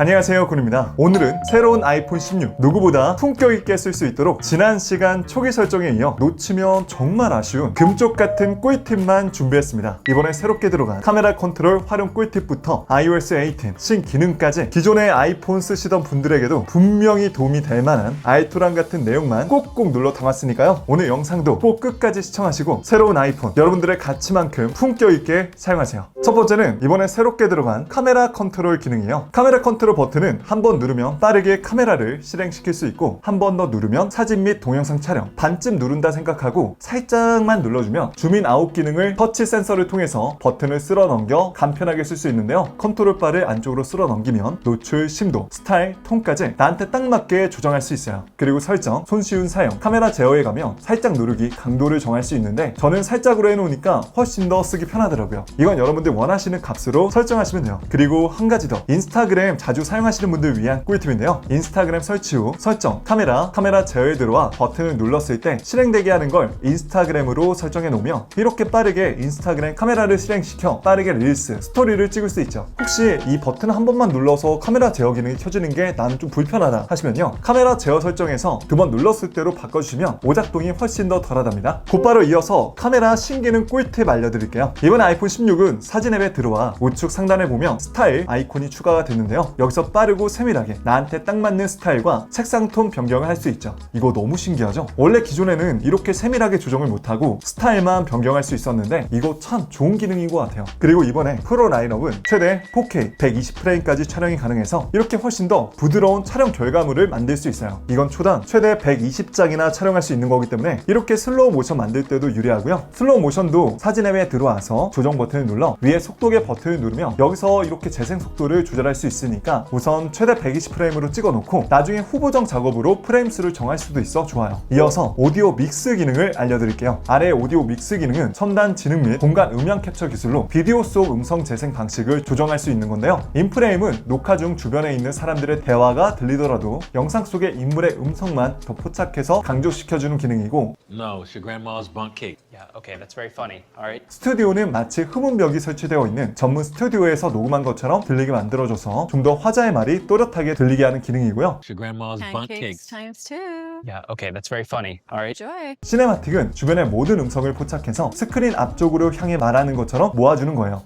안녕하세요 군입니다. 오늘은 새로운 아이폰 16 누구보다 품격 있게 쓸 수 있도록 지난 시간 초기 설정에 이어 놓치면 정말 아쉬운 금쪽 같은 꿀팁만 준비했습니다. 이번에 새롭게 들어간 카메라 컨트롤 활용 꿀팁부터 iOS 18 신기능까지 기존의 아이폰 쓰시던 분들에게도 분명히 도움이 될 만한 알토란 같은 내용만 꼭꼭 눌러 담았으니까요. 오늘 영상도 꼭 끝까지 시청하시고 새로운 아이폰 여러분들의 가치만큼 품격 있게 사용하세요. 첫 번째는 이번에 새롭게 들어간 카메라 컨트롤 기능이에요. 카메라 컨트롤 버튼은 한 번 누르면 빠르게 카메라를 실행시킬 수 있고 한 번 더 누르면 사진 및 동영상 촬영 반쯤 누른다 생각하고 살짝만 눌러주면 줌인 아웃 기능을 터치 센서를 통해서 버튼을 쓸어 넘겨 간편하게 쓸 수 있는데요. 컨트롤 바를 안쪽으로 쓸어 넘기면 노출, 심도, 스타일, 톤까지 나한테 딱 맞게 조정할 수 있어요. 그리고 설정, 손쉬운 사용, 카메라 제어에 가면 살짝 누르기, 강도를 정할 수 있는데 저는 살짝으로 해놓으니까 훨씬 더 쓰기 편하더라고요. 이건 여러분들 원하시는 값으로 설정하시면 돼요. 그리고 한 가지 더 인스타그램 자주 사용하시는 분들 위한 꿀팁인데요. 인스타그램 설치 후 설정, 카메라, 카메라 제어에 들어와 버튼을 눌렀을 때 실행되게 하는 걸 인스타그램으로 설정해 놓으면 이렇게 빠르게 인스타그램 카메라를 실행시켜 빠르게 릴스, 스토리를 찍을 수 있죠. 혹시 이 버튼 한 번만 눌러서 카메라 제어 기능이 켜지는 게 나는 좀 불편하다 하시면요. 카메라 제어 설정에서 두 번 눌렀을 때로 바꿔주시면 오작동이 훨씬 더 덜하답니다. 곧바로 이어서 카메라 신기능 꿀팁 알려드릴게요. 이번 아이폰 16은 사진 앱에 들어와 우측 상단에 보면 스타일 아이콘이 추가가 됐는데요 여기서 빠르고 세밀하게 나한테 딱 맞는 스타일과 색상 톤 변경을 할 수 있죠. 이거 너무 신기하죠? 원래 기존에는 이렇게 세밀하게 조정을 못하고 스타일만 변경할 수 있었는데 이거 참 좋은 기능인 것 같아요. 그리고 이번에 프로 라인업은 최대 4K 120프레임까지 촬영이 가능해서 이렇게 훨씬 더 부드러운 촬영 결과물을 만들 수 있어요. 이건 초당 최대 120장이나 촬영할 수 있는 거기 때문에 이렇게 슬로우 모션 만들 때도 유리하고요. 슬로우 모션도 사진 앱에 들어와서 조정 버튼을 눌러 위에 속도계 버튼을 누르면 여기서 이렇게 재생 속도를 조절할 수 있으니까 우선 최대 120프레임으로 찍어 놓고 나중에 후보정 작업으로 프레임 수를 정할 수도 있어 좋아요 이어서 오디오 믹스 기능을 알려드릴게요 아래 오디오 믹스 기능은 첨단 지능 및 공간 음향 캡처 기술로 비디오 속 음성 재생 방식을 조정할 수 있는 건데요 인프레임은 녹화 중 주변에 있는 사람들의 대화가 들리더라도 영상 속의 인물의 음성만 더 포착해서 강조시켜주는 기능이고 No, it's your grandma's bunk cake. Yeah, okay, that's very funny. All right. 스튜디오는 마치 흡음벽이 설치되어 있는 전문 스튜디오에서 녹음한 것처럼 들리게 만들어줘서 좀 더 화자의 말이 또렷하게 들리게 하는 기능이고요 your grandma's Pancakes cakes. times two. Yeah, okay, that's very funny. All right. Enjoy. 시네마틱은 주변의 모든 음성을 포착해서 스크린 앞쪽으로 향해 말하는 것처럼 모아주는 거예요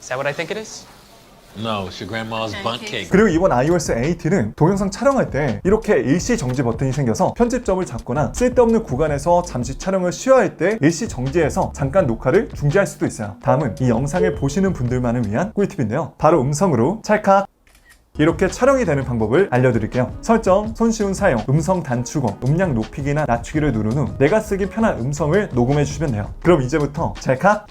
Is that what I think it is? No, it's your grandma's bunk cake. 그리고 이번 iOS 18은 동영상 촬영할 때 이렇게 일시 정지 버튼이 생겨서 편집점을 잡거나 쓸데없는 구간에서 잠시 촬영을 쉬어야 할때 일시 정지해서 잠깐 녹화를 중지할 수도 있어요. 다음은 이 영상을 보시는 분들만을 위한 꿀팁인데요. 바로 음성으로 찰칵 이렇게 촬영이 되는 방법을 알려드릴게요. 설정, 손쉬운 사용, 음성 단축어, 음량 높이기나 낮추기를 누른 후 내가 쓰기 편한 음성을 녹음해 주시면 돼요. 그럼 이제부터 찰칵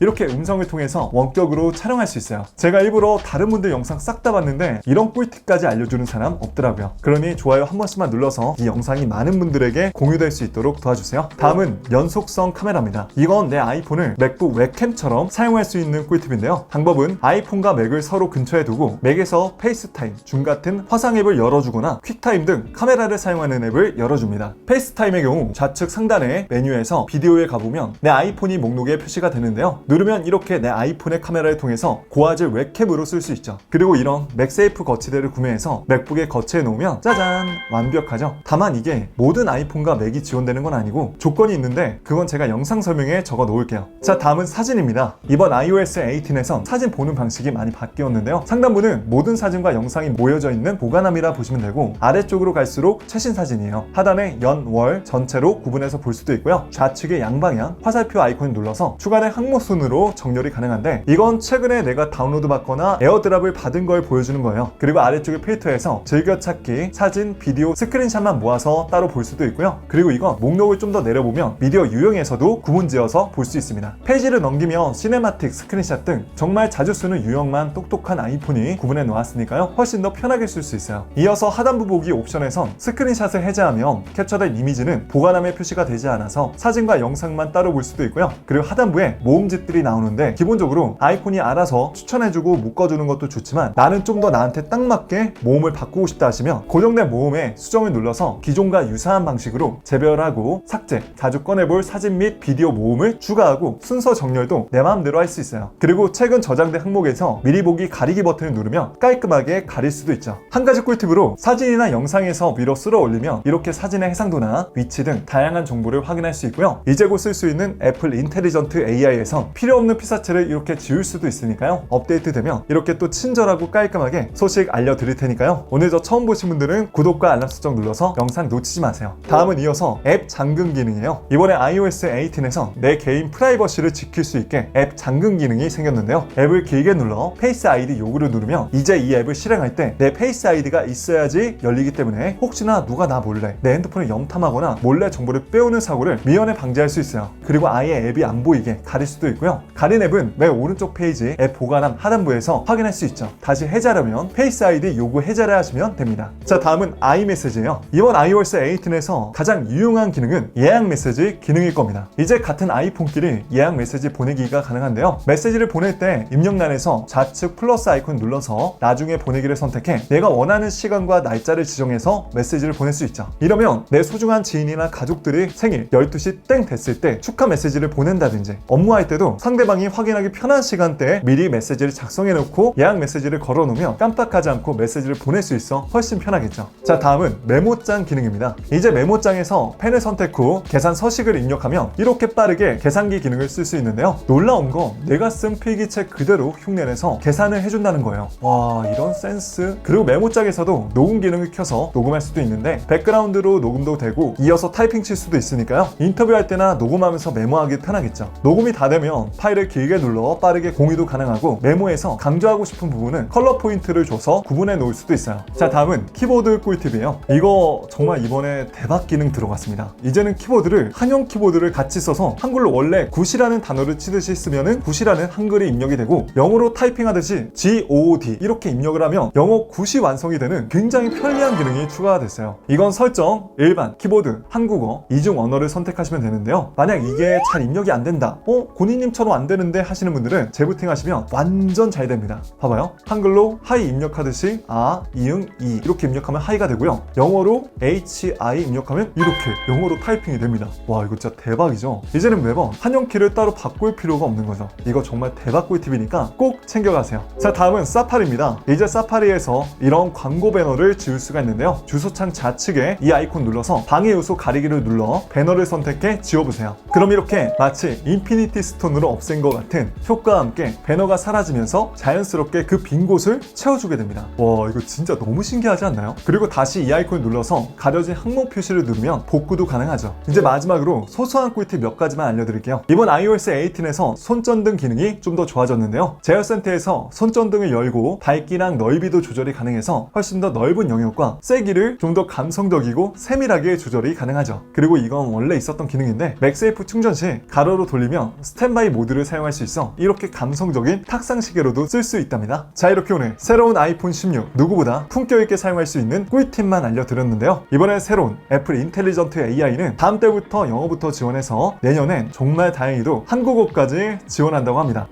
이렇게 음성을 통해서 원격으로 촬영할 수 있어요. 제가 일부러 다른 분들 영상 싹 다 봤는데 이런 꿀팁까지 알려주는 사람 없더라고요. 그러니 좋아요 한 번씩만 눌러서 이 영상이 많은 분들에게 공유될 수 있도록 도와주세요. 다음은 연속성 카메라입니다. 이건 내 아이폰을 맥북 웹캠처럼 사용할 수 있는 꿀팁인데요. 방법은 아이폰과 맥을 서로 근처에 두고 맥에서 페이스타임, 줌 같은 화상 앱을 열어주거나 퀵타임 등 카메라를 사용하는 앱을 열어줍니다. 페이스타임의 경우 좌측 상단의 메뉴에서 비디오에 가보면 내 아이폰이 목록에 표시가 되는데요. 누르면 이렇게 내 아이폰의 카메라를 통해서 고화질 웹캠으로 쓸 수 있죠. 그리고 이런 맥세이프 거치대를 구매해서 맥북에 거치해 놓으면 짜잔 완벽하죠. 다만 이게 모든 아이폰과 맥이 지원되는 건 아니고 조건이 있는데 그건 제가 영상 설명에 적어 놓을게요. 자 다음은 사진입니다. 이번 iOS 18에선 사진 보는 방식이 많이 바뀌었는데요. 상단부는 모든 사진과 영상이 모여져 있는 보관함이라 보시면 되고 아래쪽으로 갈수록 최신 사진이에요. 하단에 연, 월 전체로 구분해서 볼 수도 있고요. 좌측의 양방향 화살표 아이콘을 눌러서 주간의 항목 순으로 정렬이 가능한데 이건 최근에 내가 다운로드 받거나 에어드랍을 받은 걸 보여주는 거예요. 그리고 아래쪽에 필터에서 즐겨찾기, 사진, 비디오, 스크린샷만 모아서 따로 볼 수도 있고요. 그리고 이건 목록을 좀 더 내려보면 미디어 유형에서도 구분지어서 볼 수 있습니다. 페이지를 넘기면 시네마틱, 스크린샷 등 정말 자주 쓰는 유형만 똑똑한 아이폰이 구분해 놓았으니까요. 훨씬 더 편하게 쓸 수 있어요. 이어서 하단부 보기 옵션에선 스크린샷을 해제하면 캡처된 이미지는 보관함에 표시가 되지 않아서 사진과 영상만 따로 볼 수도 있고요. 그리고 하단부에 모음집 꿀 팁들이 나오는데 기본적으로 아이폰이 알아서 추천해주고 묶어주는 것도 좋지만 나는 좀 더 나한테 딱 맞게 모음을 바꾸고 싶다 하시면 고정된 모음에 수정을 눌러서 기존과 유사한 방식으로 재별하고 삭제, 자주 꺼내볼 사진 및 비디오 모음을 추가하고 순서 정렬도 내 마음대로 할 수 있어요. 그리고 최근 저장된 항목에서 미리 보기 가리기 버튼을 누르면 깔끔하게 가릴 수도 있죠. 한 가지 꿀팁으로 사진이나 영상에서 위로 쓸어 올리면 이렇게 사진의 해상도나 위치 등 다양한 정보를 확인할 수 있고요. 이제 곧 쓸 수 있는 애플 인텔리전트 AI에서 필요 없는 피사체를 이렇게 지울 수도 있으니까요. 업데이트 되면 이렇게 또 친절하고 깔끔하게 소식 알려드릴 테니까요. 오늘 저 처음 보신 분들은 구독과 알람 설정 눌러서 영상 놓치지 마세요. 다음은 이어서 앱 잠금 기능이에요. 이번에 iOS 18에서 내 개인 프라이버시를 지킬 수 있게 앱 잠금 기능이 생겼는데요. 앱을 길게 눌러 페이스 아이디 요구를 누르면 이제 이 앱을 실행할 때 내 페이스 아이디가 있어야지 열리기 때문에 혹시나 누가 나 몰래 내 핸드폰을 염탐하거나 몰래 정보를 빼오는 사고를 미연에 방지할 수 있어요. 그리고 아예 앱이 안 보이게 가릴 수도 있고요. 가린 앱은 맨 오른쪽 페이지 앱 보관함 하단부에서 확인할 수 있죠. 다시 해제하려면 페이스 아이디 요구 해제를 하시면 됩니다. 자 다음은 아이메시지예요. 이번 iOS 18에서 가장 유용한 기능은 예약 메시지 기능일 겁니다. 이제 같은 아이폰끼리 예약 메시지 보내기가 가능한데요. 메시지를 보낼 때 입력란에서 좌측 플러스 아이콘 눌러서 나중에 보내기를 선택해 내가 원하는 시간과 날짜를 지정해서 메시지를 보낼 수 있죠. 이러면 내 소중한 지인이나 가족들이 생일 12시 땡 됐을 때 축하 메시지를 보낸다든지 업무할 때도 상대방이 확인하기 편한 시간대에 미리 메시지를 작성해 놓고 예약 메시지를 걸어 놓으면 깜빡하지 않고 메시지를 보낼 수 있어 훨씬 편하겠죠. 자, 다음은 메모장 기능입니다. 이제 메모장에서 펜을 선택 후 계산 서식을 입력하면 이렇게 빠르게 계산기 기능을 쓸 수 있는데요. 놀라운 건 내가 쓴 필기체 그대로 흉내내서 계산을 해준다는 거예요. 와, 이런 센스. 그리고 메모장에서도 녹음 기능을 켜서 녹음할 수도 있는데 백그라운드로 녹음도 되고 이어서 타이핑 칠 수도 있으니까요. 인터뷰할 때나 녹음하면서 메모하기 편하겠죠. 녹음이 다 되면 파일을 길게 눌러 빠르게 공유도 가능하고 메모에서 강조하고 싶은 부분은 컬러 포인트를 줘서 구분해 놓을 수도 있어요. 자, 다음은 키보드 꿀팁이에요. 이거 정말 이번에 대박 기능 들어갔습니다. 이제는 키보드를 한영 키보드를 같이 써서 한글로 원래 굿이라는 단어를 치듯이 쓰면은 굿이라는 한글이 입력이 되고 영어로 타이핑하듯이 G-O-O-D 이렇게 입력을 하면 영어 굿이 완성이 되는 굉장히 편리한 기능이 추가가 됐어요. 이건 설정, 일반, 키보드, 한국어, 이중 언어를 선택하시면 되는데요. 만약 이게 잘 입력이 안 된다. 어? 고니님처럼 안 되는데 하시는 분들은 재부팅 하시면 완전 잘 됩니다. 봐봐요. 한글로 하이 입력하듯이 아, 이응, 이 이렇게 입력하면 하이가 되고요. 영어로 HI 입력하면 이렇게 영어로 타이핑이 됩니다. 와 이거 진짜 대박이죠. 이제는 매번 한영키를 따로 바꿀 필요가 없는 거죠. 이거 정말 대박 꿀팁이니까 꼭 챙겨가세요. 자 다음은 사파리입니다. 이제 사파리에서 이런 광고 배너를 지울 수가 있는데요. 주소창 좌측에 이 아이콘 눌러서 방해 요소 가리기를 눌러 배너를 선택해 지워보세요. 그럼 이렇게 마치 인피니티 스톤 으로 없앤 것 같은 효과와 함께 배너가 사라지면서 자연스럽게 그 빈 곳을 채워주게 됩니다. 와 이거 진짜 너무 신기하지 않나요? 그리고 다시 이 아이콘을 눌러서 가려진 항목 표시를 누르면 복구도 가능하죠. 이제 마지막으로 소소한 꿀팁 몇 가지만 알려드릴게요. 이번 iOS 18에서 손전등 기능이 좀 더 좋아졌는데요. 제어센터에서 손전등을 열고 밝기랑 넓이도 조절이 가능해서 훨씬 더 넓은 영역과 세기를 좀 더 감성적이고 세밀하게 조절이 가능하죠. 그리고 이건 원래 있었던 기능인데 맥세이프 충전 시 가로로 돌리면 스탠바이 모드를 사용할 수 있어 이렇게 감성적인 탁상 시계로도 쓸 수 있답니다. 자 이렇게 오늘 새로운 아이폰 16 누구보다 품격 있게 사용할 수 있는 꿀팁만 알려드렸는데요. 이번에 새로운 애플 인텔리전트 AI는 다음 때부터 영어부터 지원해서 내년엔 정말 다행히도 한국어까지 지원한다고 합니다.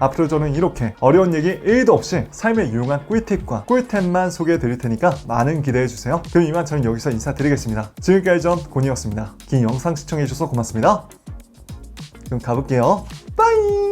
앞으로 저는 이렇게 어려운 얘기 1도 없이 삶에 유용한 꿀팁과 꿀템만 소개해 드릴 테니까 많은 기대해 주세요. 그럼 이만 저는 여기서 인사드리겠습니다. 지금까지 전 곤이었습니다. 긴 영상 시청해 주셔서 고맙습니다. 그럼 가볼게요. 빠이!